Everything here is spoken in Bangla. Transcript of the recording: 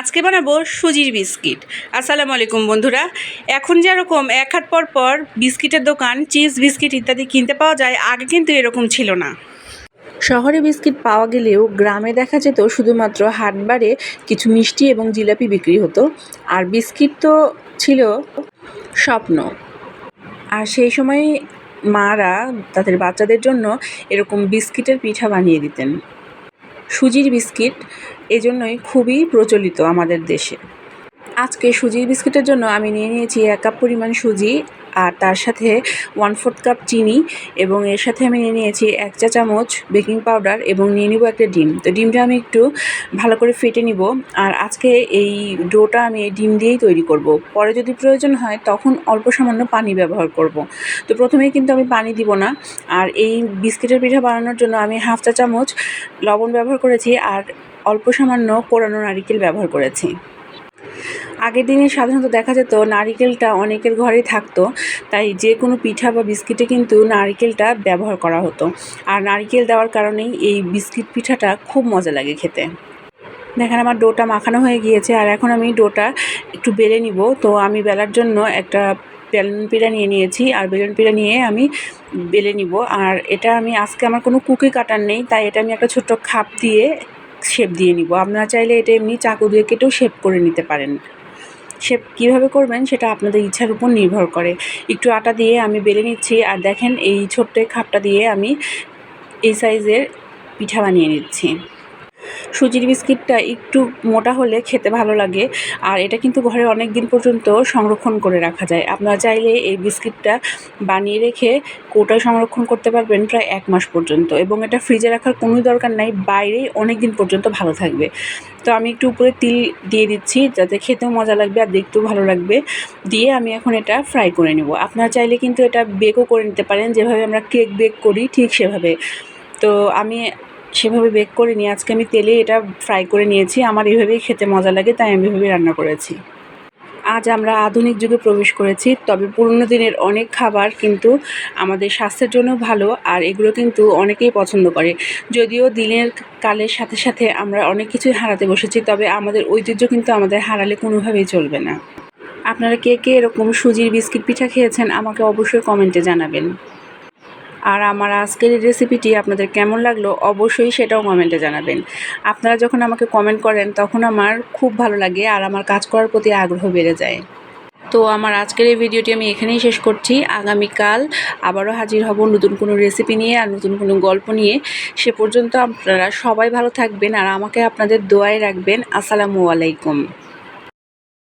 আজকে বানাবো সুজির বিস্কিট। আসসালামু আলাইকুম বন্ধুরা। এখন যেরকম এক হাত পর পর বিস্কিটের দোকান, চিজ বিস্কিট ইত্যাদি কিনতে পাওয়া যায়, আগে কিন্তু এরকম ছিল না। শহরে বিস্কিট পাওয়া গেলেও গ্রামে দেখা যেত শুধুমাত্র হাটবারে কিছু মিষ্টি এবং জিলাপি বিক্রি হতো। আর বিস্কিট তো ছিল স্বপ্ন। আর সেই সময় মারা তাদের বাচ্চাদের জন্য এরকম বিস্কিটের পিঠা বানিয়ে দিতেন। সুজির বিস্কিট এজন্যই খুবই প্রচলিত আমাদের দেশে। আজকে সুজির বিস্কিটের জন্য আমি নিয়ে নিয়েছি এক কাপ পরিমাণ সুজি আর তার সাথে ওয়ান ফোর্থ কাপ চিনি এবং এর সাথে আমি নিয়ে নিয়েছি এক চা চামচ বেকিং পাউডার এবং নিয়ে নিব একটা ডিম। তো ডিমটা আমি একটু ভালো করে ফেটে নিব আর আজকে এই ডোটা আমি এই ডিম দিয়েই তৈরি করব। পরে যদি প্রয়োজন হয় তখন অল্প সামান্য পানি ব্যবহার করব। তো প্রথমেই কিন্তু আমি পানি দিব না আর এই বিস্কিটের পিঠা বানানোর জন্য আমি হাফ চা চামচ লবণ ব্যবহার করেছি আর অল্প সামান্য কোরানো নারিকেল ব্যবহার করেছি। আগের দিনে সাধারণত দেখা যেত নারিকেলটা অনেকের ঘরেই থাকতো, তাই যে কোনো পিঠা বা বিস্কিটে কিন্তু নারিকেলটা ব্যবহার করা হতো। আর নারিকেল দেওয়ার কারণেই এই বিস্কিট পিঠাটা খুব মজা লাগে খেতে। দেখেন আমার ডোটা মাখানো হয়ে গিয়েছে, আর এখন আমি ডোটা একটু বেলে নিব। তো আমি বেলার জন্য একটা বেলুন পিড়া নিয়ে নিয়েছি, আর বেলুন পিড়া নিয়ে আমি বেলে নিব। আর এটা আমি আজকে আমার কোনো কুকি কাটার নেই, তাই এটা আমি একটা ছোট্ট খাপ দিয়ে শেপ দিয়ে নিব। আপনারা চাইলে এটা এমনি চাকু দিয়ে কেটেও শেপ করে নিতে পারেন। শেপ কীভাবে করবেন সেটা আপনাদের ইচ্ছার উপর নির্ভর করে। একটু আটা দিয়ে আমি বেলে নিচ্ছি আর দেখেন এই ছোট্ট খাপটা দিয়ে আমি এই সাইজের পিঠা বানিয়ে নিচ্ছি। সুজির বিস্কিটটা একটু মোটা হলে খেতে ভালো লাগে। আর এটা কিন্তু ঘরে অনেক দিন পর্যন্ত সংরক্ষণ করে রাখা যায়। আপনারা চাইলে এই বিস্কিটটা বানিয়ে রেখে কৌটায় সংরক্ষণ করতে পারবেন প্রায় এক মাস পর্যন্ত। এবং এটা ফ্রিজে রাখার কোনোই দরকার নাই, বাইরেই অনেক দিন পর্যন্ত ভালো থাকবে। তো আমি একটু উপরে তিল দিয়ে দিচ্ছি, যাতে খেতেও মজা লাগবে আর দেখতেও ভালো লাগবে। দিয়ে আমি এখন এটা ফ্রাই করে নেব। আপনারা চাইলে কিন্তু এটা বেকও করে নিতে পারেন। যেভাবে আমরা কেক বেক করি, ঠিক সেভাবে। তো আমি সেভাবে বেক করে নিয়ে, আজকে আমি তেলে এটা ফ্রাই করে নিয়েছি। আমার এভাবেই খেতে মজা লাগে, তাই আমি এভাবেই রান্না করেছি। আজ আমরা আধুনিক যুগে প্রবেশ করেছি, তবে পুরনো দিনের অনেক খাবার কিন্তু আমাদের স্বাস্থ্যের জন্য ভালো, আর এগুলো কিন্তু অনেকেই পছন্দ করে। যদিও দিনের কালের সাথে সাথে আমরা অনেক কিছুই হারাতে বসেছি, তবে আমাদের ঐতিহ্য কিন্তু আমাদের হারালে কোনোভাবেই চলবে না। আপনারা কে কে এরকম সুজির বিস্কিট পিঠা খেয়েছেন, আমাকে অবশ্যই কমেন্টে জানাবেন। আর আমার আজকের এই রেসিপিটি আপনাদের কেমন লাগল অবশ্যই সেটাও কমেন্টে জানাবেন। আপনারা যখন আমাকে কমেন্ট করেন, তখন আমার খুব ভালো লাগে আর আমার কাজ করার প্রতি আগ্রহ বেড়ে যায়। তো আমার আজকের এই ভিডিওটি আমি এখানেই শেষ করছি। আগামীকাল আবারও হাজির হব নতুন কোনো রেসিপি নিয়ে আর নতুন কোনো গল্প নিয়ে। সে পর্যন্ত আপনারা সবাই ভালো থাকবেন আর আমাকে আপনাদের দোয়ায় রাখবেন। আসসালামু আলাইকুম।